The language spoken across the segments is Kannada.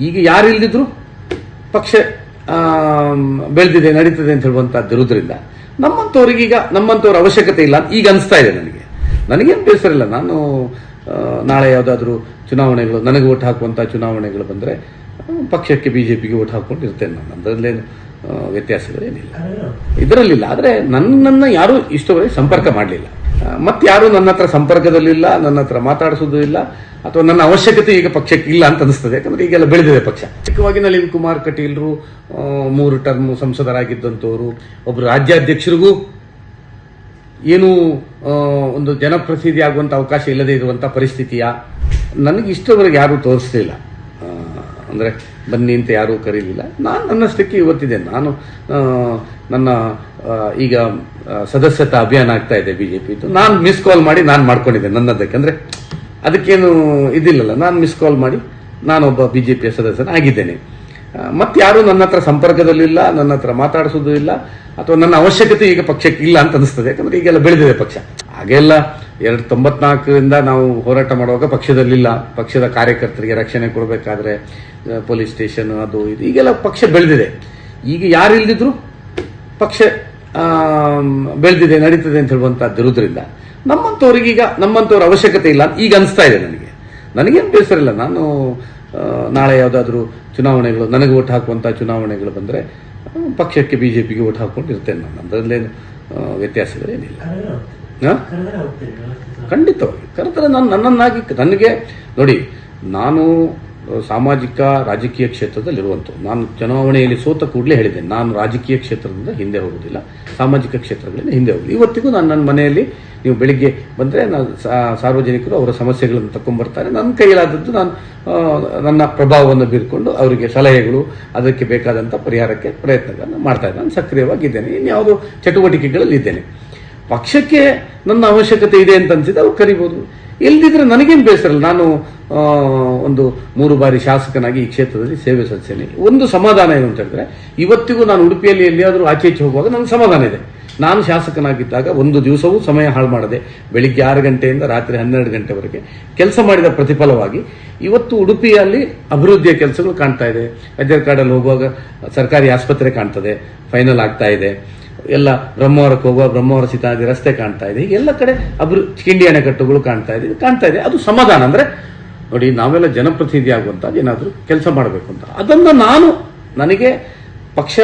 ಈಗ ಯಾರು ಇಲ್ದಿದ್ರು ಪಕ್ಷ ಬೆಳೆದಿದೆ ನಡೀತದೆ ಅಂತ ಹೇಳುವಂತದ್ದು ಇರುವುದರಿಂದ ನಮ್ಮಂಥವ್ರಿಗೆ ಈಗ ನಮ್ಮಂಥವ್ರ ಅವಶ್ಯಕತೆ ಇಲ್ಲ ಈಗ ಅನಿಸ್ತಾ ಇದೆ ನನಗೆ. ನನಗೇನು ಬೇಸರ ಇಲ್ಲ. ನಾನು ನಾಳೆ ಯಾವುದಾದ್ರೂ ಚುನಾವಣೆಗಳು ನನಗೆ ಓಟ್ ಹಾಕುವಂಥ ಚುನಾವಣೆಗಳು ಬಂದರೆ ಪಕ್ಷಕ್ಕೆ ಬಿಜೆಪಿಗೆ ಓಟ್ ಹಾಕೊಂಡು ಇರ್ತೇನೆ ನಾನು. ಅದರಲ್ಲೇನು ವ್ಯತ್ಯಾಸಗಳೇನಿಲ್ಲ. ಇದರಲ್ಲಿಲ್ಲ. ಆದರೆ ನನ್ನನ್ನು ಯಾರೂ ಇಷ್ಟವರೆಗೆ ಸಂಪರ್ಕ ಮಾಡಲಿಲ್ಲ. ಮತ್ತೆ ಯಾರು ನನ್ನ ಹತ್ರ ಸಂಪರ್ಕದಲ್ಲಿಲ್ಲ, ನನ್ನ ಹತ್ರ ಮಾತಾಡಿಸೋದು ಇಲ್ಲ, ಅಥವಾ ನನ್ನ ಅವಶ್ಯಕತೆ ಈಗ ಪಕ್ಷಕ್ಕೆ ಇಲ್ಲ ಅಂತ ಅನಿಸ್ತದೆ. ಯಾಕಂದ್ರೆ ಈಗೆಲ್ಲ ಬೆಳೆದಿದೆ ಪಕ್ಷ. ಚಿಕ್ಕವಾಗಿ ನಳಿನ್ ಕುಮಾರ್ ಕಟೀಲ್ರು ಮೂರು ಟರ್ಮ್ ಸಂಸದರಾಗಿದ್ದಂಥವ್ರು ಒಬ್ಬರು ರಾಜ್ಯಾಧ್ಯಕ್ಷರಿಗೂ ಏನು ಒಂದು ಜನಪ್ರತಿನಿಧಿ ಆಗುವಂಥ ಅವಕಾಶ ಇಲ್ಲದೆ ಇರುವಂಥ ಪರಿಸ್ಥಿತಿಯ? ನನಗೆ ಇಷ್ಟವರೆಗೆ ಯಾರೂ ತೋರಿಸಲಿಲ್ಲ ಅಂದರೆ ಬನ್ನಿ ಅಂತ ಯಾರೂ ಕರೀಲಿಲ್ಲ. ನಾನು ನನ್ನಷ್ಟಕ್ಕೆ ಇವತ್ತಿದೆ. ನಾನು ನನ್ನ ಈಗ ಸದಸ್ಯತಾ ಅಭಿಯಾನ ಆಗ್ತಾ ಇದೆ ಬಿ ಜೆ ಪಿದು ನಾನು ಮಿಸ್ ಕಾಲ್ ಮಾಡಿ ನಾನು ಮಾಡ್ಕೊಂಡಿದ್ದೆ ನನ್ನದಕ್ಕೆ. ಅಂದರೆ ಅದಕ್ಕೇನು ಇದಿಲ್ಲಲ್ಲ, ನಾನು ಮಿಸ್ ಕಾಲ್ ಮಾಡಿ ನಾನೊಬ್ಬ ಬಿ ಜೆ ಪಿಯ ಸದಸ್ಯನ ಆಗಿದ್ದೇನೆ. ನನ್ನ ಹತ್ರ ಸಂಪರ್ಕದಲ್ಲಿಲ್ಲ ನನ್ನ ಹತ್ರ ಮಾತಾಡಿಸೋದು ಇಲ್ಲ, ಅಥವಾ ನನ್ನ ಅವಶ್ಯಕತೆ ಈಗ ಪಕ್ಷಕ್ಕೆ ಇಲ್ಲ ಅಂತ ಅನಿಸ್ತದೆ. ಯಾಕಂದರೆ ಈಗೆಲ್ಲ ಬೆಳೆದಿದೆ ಪಕ್ಷ. ಹಾಗೆಲ್ಲ ಎರಡು ತೊಂಬತ್ನಾಲ್ಕರಿಂದ ನಾವು ಹೋರಾಟ ಮಾಡುವಾಗ ಪಕ್ಷದಲ್ಲಿಲ್ಲ ಪಕ್ಷದ ಕಾರ್ಯಕರ್ತರಿಗೆ ರಕ್ಷಣೆ ಕೊಡಬೇಕಾದ್ರೆ ಪೊಲೀಸ್ ಸ್ಟೇಷನ್ ಅದು ಇದು, ಈಗೆಲ್ಲ ಪಕ್ಷ ಬೆಳೆದಿದೆ. ಈಗ ಯಾರು ಇಲ್ದಿದ್ರು ಪಕ್ಷ ಬೆಳೆದಿದೆ ನಡೀತದೆ ಅಂತ ಹೇಳುವಂಥ ನಮ್ಮಂಥವ್ರಿಗೆ ಈಗ ನಮ್ಮಂಥವ್ರ ಅವಶ್ಯಕತೆ ಇಲ್ಲ ಅಂತ ಈಗ ಅನಿಸ್ತಾ ಇದೆ ನನಗೆ. ನನಗೇನು ಬೇಸರ ಇಲ್ಲ. ನಾನು ನಾಳೆ ಯಾವುದಾದ್ರೂ ಚುನಾವಣೆಗಳು ನನಗೆ ಓಟ್ ಹಾಕುವಂಥ ಚುನಾವಣೆಗಳು ಬಂದರೆ ಪಕ್ಷಕ್ಕೆ ಬಿಜೆಪಿಗೆ ಓಟ್ ಹಾಕ್ಕೊಂಡು ಇರ್ತೇನೆ ನಾನು ಅದರಲ್ಲೇನು ವ್ಯತ್ಯಾಸಗಳೇನಿಲ್ಲ? ಖಂಡಿತವಾಗಿ. ಕರೆತರೆ ನಾನು ನನ್ನನ್ನಾಗಿ ನನಗೆ ನೋಡಿ ನಾನು ಸಾಮಾಜಿಕ, ರಾಜಕೀಯ ಕ್ಷೇತ್ರದಲ್ಲಿರುವಂಥವು ನಾನು ಚುನಾವಣೆಯಲ್ಲಿ ಸೋತ ಕೂಡಲೇ ಹೇಳಿದ್ದೇನೆ. ನಾನು ರಾಜಕೀಯ ಕ್ಷೇತ್ರದಿಂದ ಹಿಂದೆ ಹೋಗುವುದಿಲ್ಲ. ಸಾಮಾಜಿಕ ಕ್ಷೇತ್ರಗಳಿಂದ ಹಿಂದೆ ಹೋಗುದು ಇವತ್ತಿಗೂ ನಾನು ನನ್ನ ಮನೆಯಲ್ಲಿ ನೀವು ಬೆಳಿಗ್ಗೆ ಬಂದರೆ ನಾನು ಸಾರ್ವಜನಿಕರು ಅವರ ಸಮಸ್ಯೆಗಳನ್ನು ತಗೊಂಡ್ಬರ್ತಾರೆ ನನ್ನ ಕೈಯಲ್ಲಾದದ್ದು ನಾನು ನನ್ನ ಪ್ರಭಾವವನ್ನು ಬೀರ್ಕೊಂಡು ಅವರಿಗೆ ಸಲಹೆಗಳು, ಅದಕ್ಕೆ ಬೇಕಾದಂಥ ಪರಿಹಾರಕ್ಕೆ ಪ್ರಯತ್ನಗಳನ್ನು ಮಾಡ್ತಾ ಇದ್ದೇನೆ ನಾನು ಸಕ್ರಿಯವಾಗಿದ್ದೇನೆ ಇನ್ಯಾವುದೋ ಚಟುವಟಿಕೆಗಳಲ್ಲಿ ಇದ್ದೇನೆ. ಪಕ್ಷಕ್ಕೆ ನನ್ನ ಅವಶ್ಯಕತೆ ಇದೆ ಅಂತ ಅನ್ಸಿದ್ರೆ ಅವ್ರು ಕರಿಬೋದು. ಎಲ್ದಿದ್ರೆ ನನಗೇನು ಬೇಸರ ಇಲ್ಲ ನಾನು ಒಂದು ಮೂರು ಬಾರಿ ಶಾಸಕನಾಗಿ ಈ ಕ್ಷೇತ್ರದಲ್ಲಿ ಸೇವೆ ಸಲ್ಲಿಸ್ತೇನೆ ಒಂದು ಸಮಾಧಾನ ಏನು ಅಂತ ಹೇಳಿದ್ರೆ, ಇವತ್ತಿಗೂ ನಾನು ಉಡುಪಿಯಲ್ಲಿ ಎಲ್ಲಿಯಾದರೂ ಆಚೆ ಈಚೆ ಹೋಗುವಾಗ ನನಗೆ ಸಮಾಧಾನ ಇದೆ. ನಾನು ಶಾಸಕನಾಗಿದ್ದಾಗ ಒಂದು ದಿವಸವೂ ಸಮಯ ಹಾಳು ಮಾಡದೆ, ಬೆಳಿಗ್ಗೆ ಆರು ಗಂಟೆಯಿಂದ ರಾತ್ರಿ ಹನ್ನೆರಡು ಗಂಟೆವರೆಗೆ ಕೆಲಸ ಮಾಡಿದ ಪ್ರತಿಫಲವಾಗಿ ಇವತ್ತು ಉಡುಪಿಯಲ್ಲಿ ಅಭಿವೃದ್ಧಿಯ ಕೆಲಸಗಳು ಕಾಣ್ತಾ ಇದೆ. ಕಾರ್ಡಲ್ಲಿ ಹೋಗುವಾಗ ಸರ್ಕಾರಿ ಆಸ್ಪತ್ರೆ ಕಾಣ್ತದೆ, ಫೈನಲ್ ಆಗ್ತಾ ಇದೆ. ಎಲ್ಲ ಬ್ರಹ್ಮವರಕ್ಕೆ ಹೋಗುವ ಬ್ರಹ್ಮವರ ಸೀತಾದಿ ರಸ್ತೆ ಕಾಣ್ತಾ ಇದೆ. ಎಲ್ಲ ಕಡೆ ಅಭಿವೃ ಕಿಂಡಿ ಅಣೆಕಟ್ಟುಗಳು ಕಾಣ್ತಾ ಇದೆ. ಕಾಣ್ತಾ ಇದೆ. ಅದು ಸಮಾಧಾನ ಅಂದ್ರೆ ನೋಡಿ, ನಾವೆಲ್ಲ ಜನಪ್ರತಿನಿಧಿ ಆಗುವಂತ ಏನಾದರೂ ಕೆಲಸ ಮಾಡಬೇಕು ಅಂತ. ಅದನ್ನು ನಾನು ನನಗೆ ಪಕ್ಷ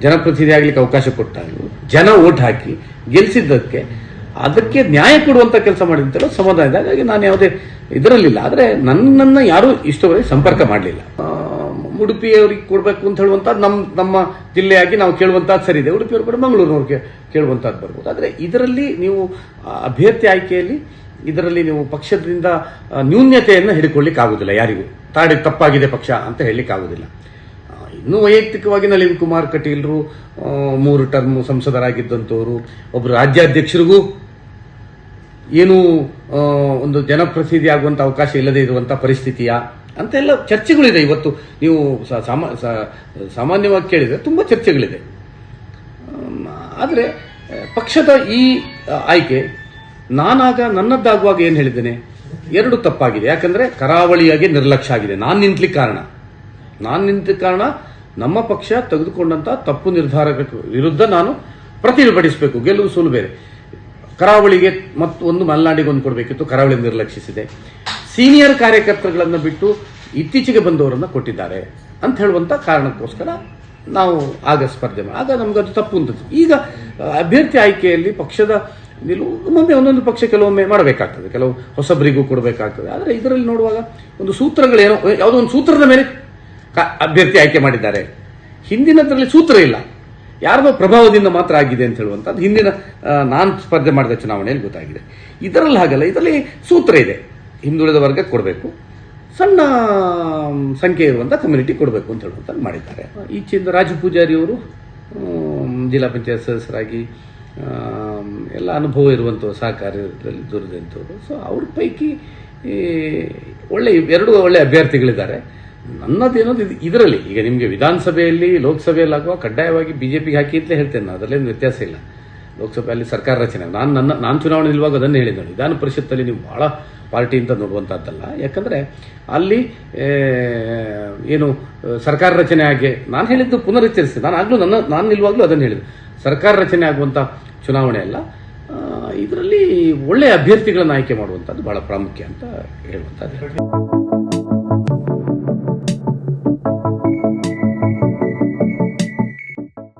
ಜನಪ್ರತಿನಿಧಿ ಆಗ್ಲಿಕ್ಕೆ ಅವಕಾಶ ಕೊಟ್ಟಾಗಲೂ ಜನ ಓಟ್ ಹಾಕಿ ಗೆಲ್ಲಿಸಿದ್ದಕ್ಕೆ ಅದಕ್ಕೆ ನ್ಯಾಯ ಕೊಡುವಂತ ಕೆಲಸ ಮಾಡಿದಂತೆಲ್ಲ ಸಮಾಧಾನ ಇದೆ. ಹಾಗಾಗಿ ನಾನು ಯಾವುದೇ ಇದರಲ್ಲಿಲ್ಲ. ಆದರೆ ನನ್ನನ್ನು ಯಾರೂ ಇಷ್ಟವರೆಗೆ ಸಂಪರ್ಕ ಮಾಡಲಿಲ್ಲ. ಉಡುಪಿಯವರಿಗೆ ಕೊಡಬೇಕು ಅಂತ ಹೇಳುವಂಥದ್ದು ನಮ್ಮ ನಮ್ಮ ಜಿಲ್ಲೆಯಾಗಿ ನಾವು ಕೇಳುವಂಥದ್ದು ಸರಿ ಇದೆ. ಉಡುಪಿಯವ್ರು ಕೂಡ ಮಂಗಳೂರಿನವ್ರಿಗೆ ಕೇಳುವಂಥದ್ದು ಬರ್ಬೋದು. ಆದರೆ ಇದರಲ್ಲಿ ನೀವು ಅಭ್ಯರ್ಥಿ ಆಯ್ಕೆಯಲ್ಲಿ ಇದರಲ್ಲಿ ನೀವು ಪಕ್ಷದಿಂದ ನ್ಯೂನ್ಯತೆಯನ್ನು ಹಿಡ್ಕೊಳ್ಳಿಕ್ಕೆ ಆಗುದಿಲ್ಲ ಯಾರಿಗೂ. ತಾಡಿ ತಪ್ಪಾಗಿದೆ ಪಕ್ಷ ಅಂತ ಹೇಳಲಿಕ್ಕೆ ಆಗುದಿಲ್ಲ. ಇನ್ನು ಇನ್ನೂ ವೈಯಕ್ತಿಕವಾಗಿ ನಳಿನ್ ಕುಮಾರ್ ಕಟೀಲ್ರು ಮೂರು ಟರ್ಮ್ ಸಂಸದರಾಗಿದ್ದಂಥವರು ಒಬ್ಬರು ರಾಜ್ಯಾಧ್ಯಕ್ಷರಿಗೂ ಏನು ಒಂದು ಜನಪ್ರತಿನಿಧಿ ಆಗುವಂಥ ಅವಕಾಶ ಇಲ್ಲದೆ ಇರುವಂಥ ಪರಿಸ್ಥಿತಿಯ? ಅಂತೆಲ್ಲ ಚರ್ಚೆಗಳಿದೆ ಇವತ್ತು. ನೀವು ಸಾಮಾ ಸಾಮಾನ್ಯವಾಗಿ ಕೇಳಿದರೆ ತುಂಬ ಚರ್ಚೆಗಳಿದೆ. ಆದರೆ ಪಕ್ಷದ ಈ ಆಯ್ಕೆ ನಾನಾಗ ನನ್ನದ್ದಾಗುವಾಗ ಏನು ಹೇಳಿದ್ದೇನೆ? ಎರಡು ತಪ್ಪಾಗಿದೆ. ಯಾಕಂದ್ರೆ ಕರಾವಳಿಯಾಗಿ ನಿರ್ಲಕ್ಷ್ಯ ಆಗಿದೆ. ನಾನು ನಿಂತಲಿಕ್ಕೆ ಕಾರಣ. ನಾನು ನಿಂತ ಕಾರಣ ನಮ್ಮ ಪಕ್ಷ ತೆಗೆದುಕೊಂಡಂತ ತಪ್ಪು ನಿರ್ಧಾರಗಳ ವಿರುದ್ಧ ನಾನು ಪ್ರತಿಭಟಿಸಬೇಕು. ಗೆಲುವು ಸೋಲು ಬೇರೆ. ಕರಾವಳಿಗೆ ಮತ್ತೊಂದು ಮಲೆನಾಡಿಗೆ ಒಂದು ಕೊಡಬೇಕಿತ್ತು. ಕರಾವಳಿ ನಿರ್ಲಕ್ಷಿಸಿದೆ. ಸೀನಿಯರ್ ಕಾರ್ಯಕರ್ತರುಗಳನ್ನು ಬಿಟ್ಟು ಇತ್ತೀಚೆಗೆ ಬಂದವರನ್ನು ಕೊಟ್ಟಿದ್ದಾರೆ ಅಂತ ಹೇಳುವಂಥ ಕಾರಣಕ್ಕೋಸ್ಕರ ನಾವು ಆಗ ಸ್ಪರ್ಧೆ ಆಗ ನಮ್ಗೆ ಅದು ತಪ್ಪು ಅಂತ ಈಗ ಅಭ್ಯರ್ಥಿ ಆಯ್ಕೆಯಲ್ಲಿ ಪಕ್ಷದ ನಿಲುವು ಒಮ್ಮೊಮ್ಮೆ ಒಂದೊಂದು ಪಕ್ಷ ಕೆಲವೊಮ್ಮೆ ಮಾಡಬೇಕಾಗ್ತದೆ. ಕೆಲವು ಹೊಸಬರಿಗೂ ಕೊಡಬೇಕಾಗ್ತದೆ. ಆದರೆ ಇದರಲ್ಲಿ ನೋಡುವಾಗ ಒಂದು ಸೂತ್ರಗಳೇನೋ ಯಾವುದೋ ಒಂದು ಸೂತ್ರದ ಮೇಲೆ ಅಭ್ಯರ್ಥಿ ಆಯ್ಕೆ ಮಾಡಿದ್ದಾರೆ. ಹಿಂದಿನದರಲ್ಲಿ ಸೂತ್ರ ಇಲ್ಲ. ಯಾರದೋ ಪ್ರಭಾವದಿಂದ ಮಾತ್ರ ಆಗಿದೆ ಅಂತ ಹೇಳುವಂಥದ್ದು ಹಿಂದಿನ ನಾನು ಸ್ಪರ್ಧೆ ಮಾಡಿದ ಚುನಾವಣೆಯಲ್ಲಿ ಗೊತ್ತಾಗಿದೆ. ಇದರಲ್ಲಿ ಹಾಗಲ್ಲ. ಇದರಲ್ಲಿ ಸೂತ್ರ ಇದೆ. ಹಿಂದುಳಿದ ವರ್ಗಕ್ಕೆ ಕೊಡಬೇಕು. ಸಣ್ಣ ಸಂಖ್ಯೆ ಇರುವಂಥ ಕಮ್ಯುನಿಟಿ ಕೊಡಬೇಕು ಅಂತ ಹೇಳುವಂಥ ಮಾಡಿದ್ದಾರೆ. ಈಚೆಯಿಂದ ರಾಜು ಪೂಜಾರಿ ಅವರು ಜಿಲ್ಲಾ ಪಂಚಾಯತ್ ಸದಸ್ಯರಾಗಿ ಎಲ್ಲ ಅನುಭವ ಇರುವಂಥವ್ರು ಸಹಕಾರದಲ್ಲಿ ದುರಿದಂಥವ್ರು ಸೊ ಅವ್ರ ಪೈಕಿ ಒಳ್ಳೆ, ಎರಡು ಒಳ್ಳೆ ಅಭ್ಯರ್ಥಿಗಳಿದ್ದಾರೆ. ನನ್ನದೇನೋ ಇದು, ಇದರಲ್ಲಿ, ಈಗ ನಿಮಗೆ ವಿಧಾನಸಭೆಯಲ್ಲಿ, ಲೋಕಸಭೆಯಲ್ಲಿ ಆಗುವ, ಕಡ್ಡಾಯವಾಗಿ ಬಿಜೆಪಿಗೆ ಹಾಕಿ ಅಂತ ಹೇಳ್ತೇನೆ ನಾನು ಅದರಲ್ಲೇನು ವ್ಯತ್ಯಾಸ ಇಲ್ಲ. ಲೋಕಸಭೆಯಲ್ಲಿ ಸರ್ಕಾರ ರಚನೆ. ನಾನು ನನ್ನ, ನಾನು ಚುನಾವಣೆ ನಿಲ್ಲುವಾಗ ಅದನ್ನು ಹೇಳಿದ್ದೆ ವಿಧಾನ ಪರಿಷತ್ತಲ್ಲಿ ನೀವು ಭಾಳ ಪಾರ್ಟಿ ಅಂತ ನೋಡುವಂಥದ್ದಲ್ಲ ಯಾಕಂದರೆ ಅಲ್ಲಿ ಏನು, ಸರ್ಕಾರ ರಚನೆ ಆಗಿ ನಾನು ಹೇಳಿದ್ದು ಪುನರುಚ್ಚರಿಸಿದೆ ನಾನು ಆಗಲೂ ನನ್ನ, ನಾನು ನಿಲ್ಲುವಾಗಲೂ ಅದನ್ನು ಹೇಳಿದೆ ಸರ್ಕಾರ ರಚನೆ ಆಗುವಂಥ ಚುನಾವಣೆ ಅಲ್ಲ. ಇದರಲ್ಲಿ ಒಳ್ಳೆಯ ಅಭ್ಯರ್ಥಿಗಳನ್ನು ಆಯ್ಕೆ ಮಾಡುವಂಥದ್ದು ಭಾಳ ಪ್ರಾಮುಖ್ಯ ಅಂತ ಹೇಳುವಂಥದ್ದು